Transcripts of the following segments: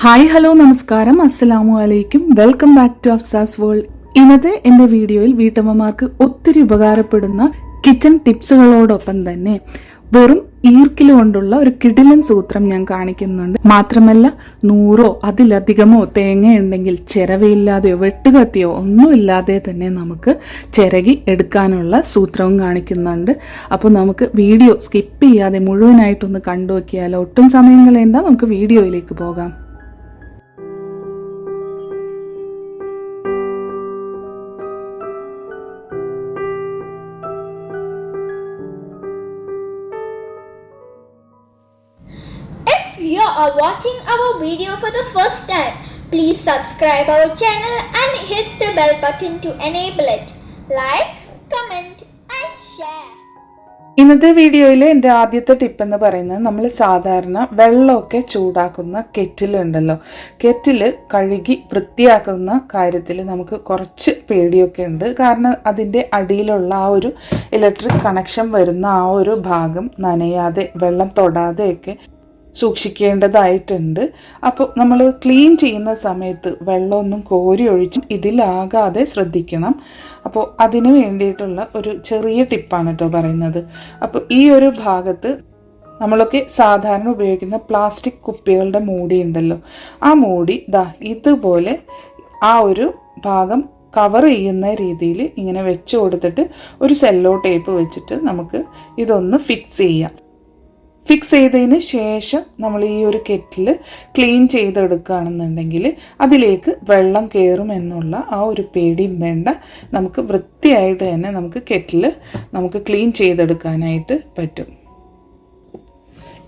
Hi hello നമസ്കാരം. അസ്സലാമു അലൈക്കും. Welcome back to Afsa's world. ഇന്നത്തെ എന്റെ വീഡിയോയിൽ വീട്ടമ്മമാർക്ക് ഒത്തിരി ഉപകാരപ്പെടുന്ന കിച്ചൺ ടിപ്സുകളോടൊപ്പം തന്നെ വെറും ഈർക്കിൽ കൊണ്ടുള്ള ഒരു കിടിലൻ സൂത്രം ഞാൻ കാണിക്കുന്നുണ്ട്. മാത്രമല്ല നൂറോ അതിലധികമോ തേങ്ങ ഉണ്ടെങ്കിൽ ചിരവയില്ലാതെയോ വെട്ടുകത്തിയോ ഒന്നുമില്ലാതെ തന്നെ നമുക്ക് ചിരകി എടുക്കാനുള്ള സൂത്രവും കാണിക്കുന്നുണ്ട്. അപ്പോൾ നമുക്ക് വീഡിയോ സ്കിപ്പ് ചെയ്യാതെ മുഴുവനായിട്ടൊന്ന് കണ്ടു നോക്കിയാലോ ഒട്ടും സമയം കളയണ്ട. നമുക്ക് വീഡിയോയിലേക്ക് പോകാം. Are watching our video for the first time, please subscribe our channel and hit the bell button to enable it. Like, comment and share. ഇന്നത്തെ വീഡിയോയിൽ എന്റെ ആദ്യത്തെ ടിപ്പ് എന്ന് പറയുന്നത് നമ്മൾ സാധാരണ വെള്ളമൊക്കെ ചൂടാക്കുന്ന കെറ്റിലുണ്ടല്ലോ കെറ്റിൽ കഴുകി വൃത്തിയാക്കുന്ന കാര്യത്തിൽ നമുക്ക് കുറച്ച് പേടിയൊക്കെ ഉണ്ട് കാരണം അതിന്റെ അടിയിലുള്ള ആ ഒരു ഇലക്ട്രിക് കണക്ഷൻ വരുന്ന ആ ഒരു ഭാഗം നനയാതെ വെള്ളം തൊടാതെയൊക്കെ സൂക്ഷിക്കേണ്ടതായിട്ടുണ്ട്. അപ്പോൾ നമ്മൾ ക്ലീൻ ചെയ്യുന്ന സമയത്ത് വെള്ളമൊന്നും കോരി ഒഴിച്ച് ഇതിലാകാതെ ശ്രദ്ധിക്കണം. അപ്പോൾ അതിന് വേണ്ടിയിട്ടുള്ള ഒരു ചെറിയ ടിപ്പാണ് കേട്ടോ പറയുന്നത്. അപ്പോൾ ഈ ഒരു ഭാഗത്ത് നമ്മളൊക്കെ സാധാരണ ഉപയോഗിക്കുന്ന പ്ലാസ്റ്റിക് കുപ്പികളുടെ മൂടി ഉണ്ടല്ലോ. ആ മൂടി ദാ ഇതുപോലെ ആ ഒരു ഭാഗം കവർ ചെയ്യുന്ന രീതിയിൽ ഇങ്ങനെ വെച്ച് കൊടുത്തിട്ട് ഒരു സെല്ലോ ടേപ്പ് വെച്ചിട്ട് നമുക്ക് ഇതൊന്ന് ഫിക്സ് ചെയ്യാം. ഫിക്സ് ചെയ്തതിന് ശേഷം നമ്മൾ ഈ ഒരു കെറ്റിൽ ക്ലീൻ ചെയ്തെടുക്കുകയാണെന്നുണ്ടെങ്കിൽ അതിലേക്ക് വെള്ളം കയറും എന്നുള്ള ആ ഒരു പേടിയും വേണ്ട. നമുക്ക് വൃത്തിയായിട്ട് തന്നെ നമുക്ക് കെറ്റിൽ നമുക്ക് ക്ലീൻ ചെയ്തെടുക്കാനായിട്ട് പറ്റും.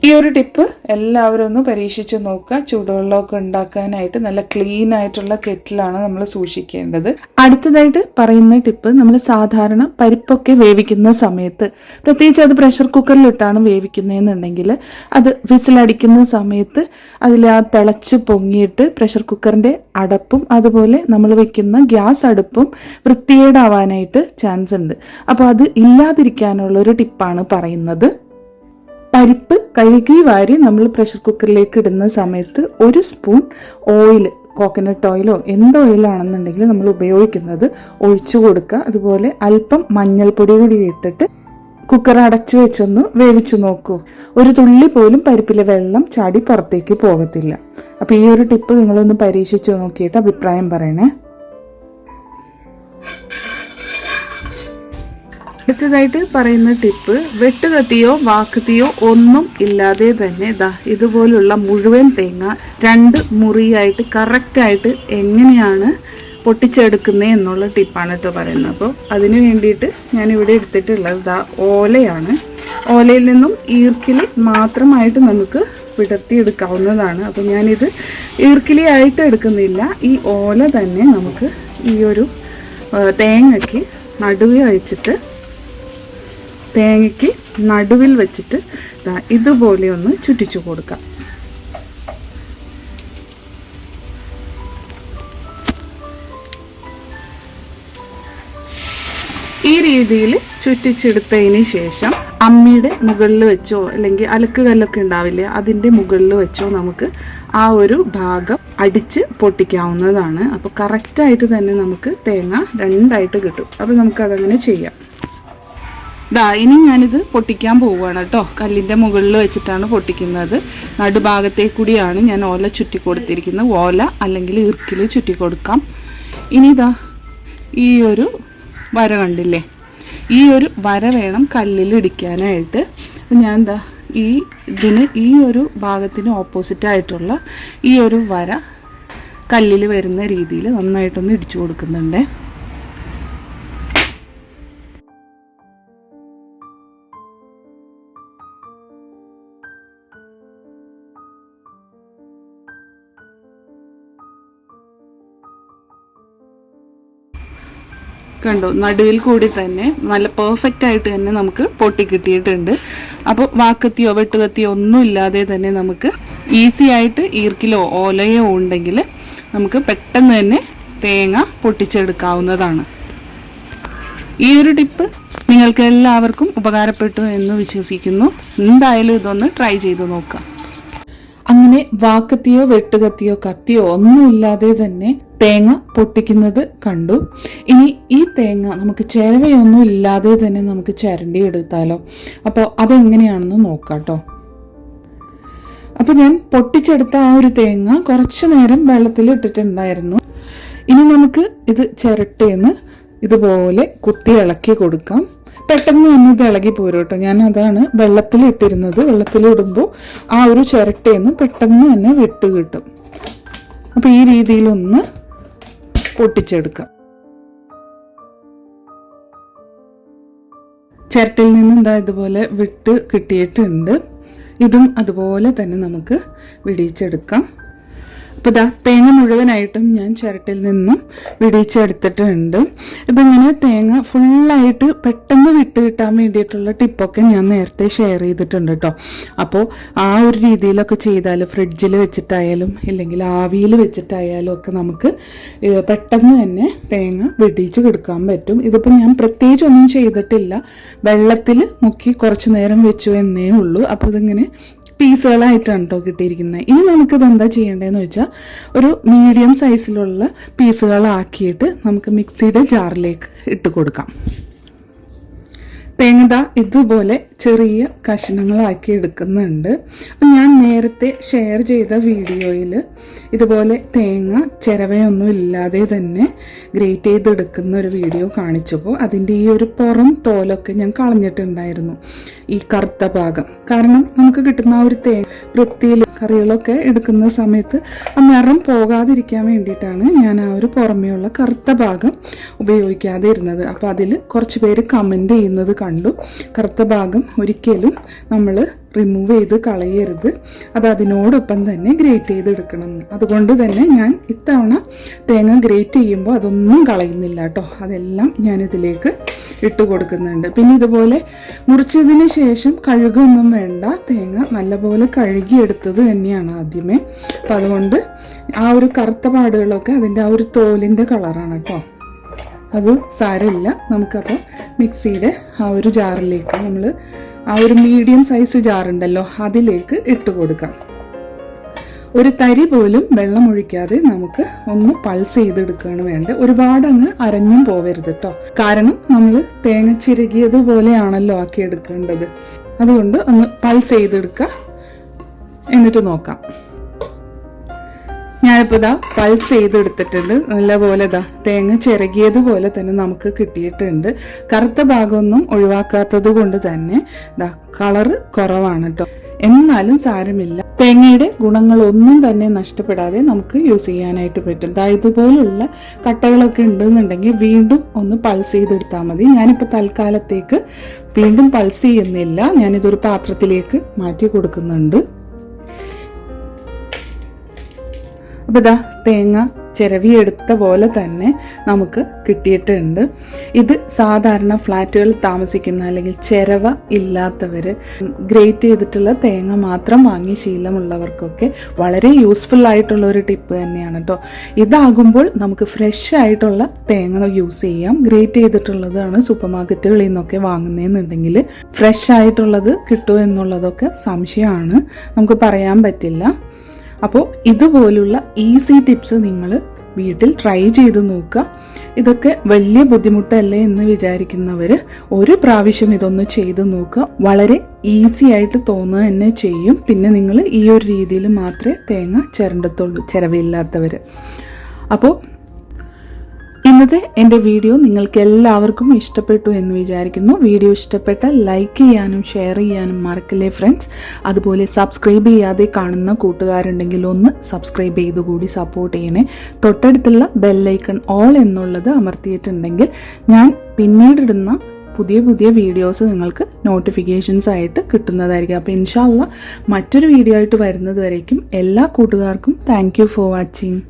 ഈ ഒരു ടിപ്പ് എല്ലാവരും ഒന്ന് പരീക്ഷിച്ച് നോക്കുക. ചൂടുവെള്ളമൊക്കെ ഉണ്ടാക്കാനായിട്ട് നല്ല ക്ലീൻ ആയിട്ടുള്ള കെറ്റിലാണ് നമ്മൾ സൂക്ഷിക്കേണ്ടത്. അടുത്തതായിട്ട് പറയുന്ന ടിപ്പ് നമ്മൾ സാധാരണ പരിപ്പൊക്കെ വേവിക്കുന്ന സമയത്ത് പ്രത്യേകിച്ച് അത് പ്രഷർ കുക്കറിലിട്ടാണ് വേവിക്കുന്നതെന്നുണ്ടെങ്കിൽ അത് വിസിലടിക്കുന്ന സമയത്ത് അതിൽ ആ തിളച്ച് പൊങ്ങിയിട്ട് പ്രഷർ കുക്കറിന്റെ അടപ്പും അതുപോലെ നമ്മൾ വെക്കുന്ന ഗ്യാസ് അടുപ്പും വൃത്തികേടാവാനായിട്ട് ചാൻസ് ഉണ്ട്. അപ്പോൾ അത് ഇല്ലാതിരിക്കാനുള്ള ഒരു ടിപ്പാണ് പറയുന്നത്. പരിപ്പ് കഴുകി വാരി നമ്മൾ പ്രഷർ കുക്കറിലേക്ക് ഇടുന്ന സമയത്ത് ഒരു സ്പൂൺ ഓയിൽ കോക്കനട്ട് ഓയിലോ എന്ത് ഓയിലാണെന്നുണ്ടെങ്കിൽ നമ്മൾ ഉപയോഗിക്കുന്നത് ഒഴിച്ചു കൊടുക്കുക. അതുപോലെ അല്പം മഞ്ഞൾപ്പൊടി കൂടി ഇട്ടിട്ട് കുക്കർ അടച്ചു വെച്ചൊന്ന് വേവിച്ചു നോക്കൂ. ഒരു തുള്ളി പോലും പരിപ്പിലെ വെള്ളം ചാടി പുറത്തേക്ക് പോകത്തില്ല. അപ്പോൾ ഈ ഒരു ടിപ്പ് നിങ്ങളൊന്ന് പരീക്ഷിച്ചു നോക്കിയിട്ട് അഭിപ്രായം പറയണേ. അടുത്തതായിട്ട് പറയുന്ന ടിപ്പ് വെട്ടുകത്തിയോ വാക്കത്തിയോ ഒന്നും ഇല്ലാതെ തന്നെ ദാ ഇതുപോലുള്ള മുഴുവൻ തേങ്ങ രണ്ട് മുറിയായിട്ട് കറക്റ്റായിട്ട് എങ്ങനെയാണ് പൊട്ടിച്ചെടുക്കുന്നത് എന്നുള്ള ടിപ്പാണ് കേട്ടോ പറയുന്നത്. അപ്പോൾ അതിന് വേണ്ടിയിട്ട് ഞാനിവിടെ എടുത്തിട്ടുള്ളത് ദാ ഓലയാണ്. ഓലയിൽ നിന്നും ഈർക്കിലി മാത്രമായിട്ട് നമുക്ക് വിടർത്തിയെടുക്കാവുന്നതാണ്. അപ്പോൾ ഞാനിത് ഈർക്കിലി ആയിട്ട് എടുക്കുന്നില്ല. ഈ ഓല തന്നെ നമുക്ക് ഈ ഒരു തേങ്ങയ്ക്ക് നടുവേ വെച്ചിട്ട് തേങ്ങയ്ക്ക് നടുവിൽ വെച്ചിട്ട് ഇതുപോലെ ഒന്ന് ചുറ്റിച്ചു കൊടുക്കാം. ഈ രീതിയിൽ ചുറ്റിച്ചെടുത്തതിന് ശേഷം അമ്മിയുടെ മുകളിൽ വെച്ചോ അല്ലെങ്കിൽ അലക്ക് കല്ലൊക്കെ ഉണ്ടാവില്ലേ അതിന്റെ മുകളിൽ വെച്ചോ നമുക്ക് ആ ഒരു ഭാഗം അടിച്ച് പൊട്ടിക്കാവുന്നതാണ്. അപ്പോൾ കറക്റ്റായിട്ട് തന്നെ നമുക്ക് തേങ്ങ രണ്ടായിട്ട് കിട്ടും. അപ്പോൾ നമുക്കതങ്ങനെ ചെയ്യാം. ദാ ഇനി ഞാനിത് പൊട്ടിക്കാൻ പോവുകയാണ് കേട്ടോ. കല്ലിന്റെ മുകളിൽ വെച്ചിട്ടാണ് പൊട്ടിക്കുന്നത്. നടുഭാഗത്തേ കൂടിയാണ് ഞാൻ ഓല ചുറ്റി കൊടുത്തിരിക്കുന്നത് ഓല അല്ലെങ്കിൽ ഇറുക്കിൽ ചുറ്റി കൊടുക്കാം ഇനി ഇതാ ഈ ഒരു വര കണ്ടില്ലേ? ഈ ഒരു വര വേണം കല്ലിൽ ഇടിക്കാനായിട്ട്. ഞാൻ എന്താ ഈ ഇതിന് ഈ ഒരു ഭാഗത്തിന് ഓപ്പോസിറ്റായിട്ടുള്ള ഈ ഒരു വര കല്ലിൽ വരുന്ന രീതിയിൽ നന്നായിട്ടൊന്ന് ഇടിച്ചു കൊടുക്കുന്നുണ്ടേ. കണ്ടോ നടുവിൽ കൂടി തന്നെ നല്ല പെർഫെക്റ്റ് ആയിട്ട് തന്നെ നമുക്ക് പൊട്ടി കിട്ടിയിട്ടുണ്ട്. അപ്പോൾ വാക്കത്തിയോ വെട്ടുകത്തിയോ ഒന്നും ഇല്ലാതെ തന്നെ നമുക്ക് ഈസി ആയിട്ട് ഈർക്കിലോ ഓലയോ ഉണ്ടെങ്കിൽ നമുക്ക് പെട്ടെന്ന് തന്നെ തേങ്ങ പൊട്ടിച്ചെടുക്കാവുന്നതാണ്. ഈ ഒരു ടിപ്പ് നിങ്ങൾക്ക് എല്ലാവർക്കും ഉപകാരപ്പെട്ടു എന്ന് വിശ്വസിക്കുന്നു. എന്തായാലും ഇതൊന്ന് ട്രൈ ചെയ്ത് നോക്കാം. അങ്ങനെ വാക്കത്തിയോ വെട്ടുകത്തിയോ കത്തിയോ ഒന്നുമില്ലാതെ തന്നെ തേങ്ങ പൊട്ടിക്കുന്നത് കണ്ടു. ഇനി ഈ തേങ്ങ നമുക്ക് ചിരവയൊന്നും ഇല്ലാതെ തന്നെ നമുക്ക് ചിരണ്ടി എടുത്താലോ അപ്പോൾ അതെങ്ങനെയാണെന്ന് നോക്കാം കേട്ടോ അപ്പോൾ ഞാൻ പൊട്ടിച്ചെടുത്ത ആ ഒരു തേങ്ങ കുറച്ചു നേരം വെള്ളത്തിൽ ഇട്ടിട്ടുണ്ടായിരുന്നു. ഇനി നമുക്ക് ഇത് ചിരട്ടയെന്ന് ഇതുപോലെ കുത്തി ഇളക്കി കൊടുക്കാം. പെട്ടെന്ന് തന്നെ ഇത് ഇളകി പോരും ഞാൻ അതാണ് വെള്ളത്തിൽ ഇട്ടിരുന്നത്. വെള്ളത്തിൽ ഇടുമ്പോൾ ആ ഒരു ചിരട്ടയെന്ന് പെട്ടെന്ന് തന്നെ വിട്ട് കിട്ടും. അപ്പോൾ ഈ രീതിയിലൊന്ന് പൊട്ടിച്ചെടുക്കാം. ചിരട്ടയിൽ നിന്ന് എന്താ ഇതുപോലെ വിട്ട് കിട്ടിയിട്ടുണ്ട്. ഇതും അതുപോലെ തന്നെ നമുക്ക് വിടിയിച്ചെടുക്കാം. അപ്പോൾ ഇതാ തേങ്ങ മുഴുവനായിട്ടും ഞാൻ ചിരട്ടിൽ നിന്നും വിടിയിച്ചെടുത്തിട്ടുണ്ട്. ഇതിങ്ങനെ തേങ്ങ ഫുള്ളായിട്ട് പെട്ടെന്ന് വിട്ട് കിട്ടാൻ വേണ്ടിയിട്ടുള്ള ടിപ്പൊക്കെ ഞാൻ നേരത്തെ ഷെയർ ചെയ്തിട്ടുണ്ട് കേട്ടോ അപ്പോൾ ആ ഒരു രീതിയിലൊക്കെ ചെയ്താൽ ഫ്രിഡ്ജിൽ വെച്ചിട്ടായാലും ഇല്ലെങ്കിൽ ആവിയിൽ വെച്ചിട്ടായാലും ഒക്കെ നമുക്ക് പെട്ടെന്ന് തന്നെ തേങ്ങ വിടിയിച്ച് കൊടുക്കാൻ പറ്റും. ഇതിപ്പോൾ ഞാൻ പ്രത്യേകിച്ച് ഒന്നും ചെയ്തിട്ടില്ല. വെള്ളത്തിൽ മുക്കി കുറച്ച് നേരം വെച്ചു എന്നേ ഉള്ളൂ. അപ്പോൾ ഇതിങ്ങനെ പീസുകളായിട്ടാണ് കേട്ടോ കിട്ടിയിരിക്കുന്നത്. ഇനി നമുക്കിത് എന്താ ചെയ്യേണ്ടതെന്ന് വെച്ചാൽ ഒരു മീഡിയം സൈസിലുള്ള പീസുകളാക്കിയിട്ട് നമുക്ക് മിക്സിയുടെ ജാറിലേക്ക് ഇട്ട് കൊടുക്കാം. തേങ്ങ ഇതുപോലെ ചെറിയ കഷ്ണങ്ങളാക്കി എടുക്കുന്നുണ്ട്. ഞാൻ നേരത്തെ ഷെയർ ചെയ്ത വീഡിയോയിൽ ഇതുപോലെ തേങ്ങ ചിരവയൊന്നും ഇല്ലാതെ തന്നെ ഗ്രേറ്റ് ചെയ്തെടുക്കുന്ന ഒരു വീഡിയോ കാണിച്ചപ്പോൾ അതിന്റെ ഈ ഒരു പുറം തോലൊക്കെ ഞാൻ കളഞ്ഞിട്ടുണ്ടായിരുന്നു ഈ കറുത്ത ഭാഗം. കാരണം നമുക്ക് കിട്ടുന്ന ആ ഒരു തേ വൃത്തിയിൽ കറികളൊക്കെ എടുക്കുന്ന സമയത്ത് ആ നിറം പോകാതിരിക്കാൻ വേണ്ടിയിട്ടാണ് ഞാൻ ആ ഒരു പുറമേയുള്ള കറുത്ത ഭാഗം ഉപയോഗിക്കാതെ ഇരുന്നത് അപ്പോൾ അതിൽ കുറച്ച് പേര് കമന്റ് ചെയ്യുന്നത് കണ്ടു. കറുത്ത ഭാഗം ഒരിക്കലും നമ്മൾ റിമൂവ് ചെയ്ത് കളയരുത്. അത് അതിനോടൊപ്പം തന്നെ ഗ്രേറ്റ് ചെയ്തെടുക്കണം. അതുകൊണ്ട് തന്നെ ഞാൻ ഇത്തവണ തേങ്ങ ഗ്രേറ്റ് ചെയ്യുമ്പോൾ അതൊന്നും കളയുന്നില്ല കേട്ടോ അതെല്ലാം ഞാനിതിലേക്ക് ഇട്ട് കൊടുക്കുന്നുണ്ട്. പിന്നെ ഇതുപോലെ മുറിച്ചതിന് ശേഷം കഴുകൊന്നും വേണ്ട. തേങ്ങ നല്ലപോലെ കഴുകിയെടുത്തത് തന്നെയാണ് ആദ്യമേ. അപ്പം അതുകൊണ്ട് ആ ഒരു കറുത്ത പാടുകളൊക്കെ അതിന്റെ ആ ഒരു തോലിന്റെ കളറാണ് കേട്ടോ അത് സാരമില്ല. നമുക്കപ്പോൾ മിക്സിയുടെ ആ ഒരു ജാറിലേക്ക് നമ്മൾ ആ ഒരു മീഡിയം സൈസ് ജാറുണ്ടല്ലോ അതിലേക്ക് ഇട്ട് കൊടുക്കാം. ഒരു തരി പോലും വെള്ളം ഒഴിക്കാതെ നമുക്ക് ഒന്ന് പൾസ് ചെയ്തെടുക്കുകയാണ് വേണ്ടത്. ഒരുപാട് അങ്ങ് അരഞ്ഞും പോവരുത് കേട്ടോ കാരണം നമ്മൾ തേങ്ങ ചിരകിയതുപോലെയാണല്ലോ ആക്കി എടുക്കേണ്ടത് അതുകൊണ്ട് ഒന്ന് പൾസ് ചെയ്തെടുക്കുക എന്നിട്ട് നോക്കാം. ഞാനിപ്പോൾ ഇതാ പൾസ് ചെയ്തെടുത്തിട്ടുണ്ട്. നല്ലപോലെ ഇതാ തേങ്ങ ചിരകിയതുപോലെ തന്നെ നമുക്ക് കിട്ടിയിട്ടുണ്ട്. കറുത്ത ഭാഗമൊന്നും ഒഴിവാക്കാത്തത് കൊണ്ട് തന്നെ ഇതാ കളറ് കുറവാണ് കേട്ടോ എന്നാലും സാരമില്ല. തേങ്ങയുടെ ഗുണങ്ങളൊന്നും തന്നെ നഷ്ടപ്പെടാതെ നമുക്ക് യൂസ് ചെയ്യാനായിട്ട് പറ്റും. ദാ ഇതുപോലുള്ള കട്ടകളൊക്കെ ഉണ്ടെന്നുണ്ടെങ്കിൽ വീണ്ടും ഒന്ന് പൾസ് ചെയ്തെടുത്താൽ മതി. ഞാനിപ്പോൾ തൽക്കാലത്തേക്ക് വീണ്ടും പൾസ് ചെയ്യുന്നില്ല. ഞാനിതൊരു പാത്രത്തിലേക്ക് മാറ്റി കൊടുക്കുന്നുണ്ട്. അപ്പോൾ ഇതാ തേങ്ങ ചിരവിയെടുത്ത പോലെ തന്നെ നമുക്ക് കിട്ടിയിട്ടുണ്ട്. ഇത് സാധാരണ ഫ്ലാറ്റുകളിൽ താമസിക്കുന്ന അല്ലെങ്കിൽ ചിരവ ഇല്ലാത്തവർ ഗ്രേറ്റ് ചെയ്തിട്ടുള്ള തേങ്ങ മാത്രം വാങ്ങി ശീലമുള്ളവർക്കൊക്കെ വളരെ യൂസ്ഫുൾ ആയിട്ടുള്ള ഒരു ടിപ്പ് തന്നെയാണ് കേട്ടോ ഇതാകുമ്പോൾ നമുക്ക് ഫ്രഷ് ആയിട്ടുള്ള തേങ്ങ യൂസ് ചെയ്യാം. ഗ്രേറ്റ് ചെയ്തിട്ടുള്ളതാണ് സൂപ്പർ മാർക്കറ്റുകളിൽ നിന്നൊക്കെ വാങ്ങുന്നതെന്നുണ്ടെങ്കിൽ ഫ്രഷ് ആയിട്ടുള്ളത് കിട്ടുമോ എന്നുള്ളതൊക്കെ സംശയമാണ്. നമുക്ക് പറയാൻ പറ്റില്ല. അപ്പോൾ ഇതുപോലുള്ള ഈസി ടിപ്സ് നിങ്ങൾ വീട്ടിൽ ട്രൈ ചെയ്ത് നോക്കുക. ഇതൊക്കെ വലിയ ബുദ്ധിമുട്ടല്ലേ എന്ന് വിചാരിക്കുന്നവർ ഒരു പ്രാവശ്യം ഇതൊന്ന് ചെയ്ത് നോക്കുക. വളരെ ഈസി ആയിട്ട് തോന്നുക തന്നെ ചെയ്യും. പിന്നെ നിങ്ങൾ ഈ ഒരു രീതിയിൽ മാത്രമേ തേങ്ങ ചിരണ്ടത്തുള്ളൂ ചിരവില്ലാത്തവർ അപ്പോൾ ഇന്നത്തെ എന്റെ വീഡിയോ നിങ്ങൾക്ക് എല്ലാവർക്കും ഇഷ്ടപ്പെട്ടു എന്ന് വിചാരിക്കുന്നു. വീഡിയോ ഇഷ്ടപ്പെട്ട ലൈക്ക് ചെയ്യാനും ഷെയർ ചെയ്യാനും മറക്കല്ലേ ഫ്രണ്ട്സ് അതുപോലെ സബ്സ്ക്രൈബ് ചെയ്യാതെ കാണുന്ന കൂട്ടുകാരുണ്ടെങ്കിൽ ഒന്ന് സബ്സ്ക്രൈബ് ചെയ്ത് കൂടി സപ്പോർട്ട് ചെയ്യണേ. തൊട്ടടുത്തുള്ള ബെല്ലൈക്കൺ ഓൾ എന്നുള്ളത് അമർത്തിയിട്ടുണ്ടെങ്കിൽ ഞാൻ പിന്നീടിടുന്ന പുതിയ പുതിയ വീഡിയോസ് നിങ്ങൾക്ക് നോട്ടിഫിക്കേഷൻസ് ആയിട്ട് കിട്ടുന്നതായിരിക്കും. അപ്പോൾ ഇൻഷാല്ല മറ്റൊരു വീഡിയോ ആയിട്ട് വരുന്നത് വരേക്കും. എല്ലാ കൂട്ടുകാർക്കും താങ്ക് ഫോർ വാച്ചിങ്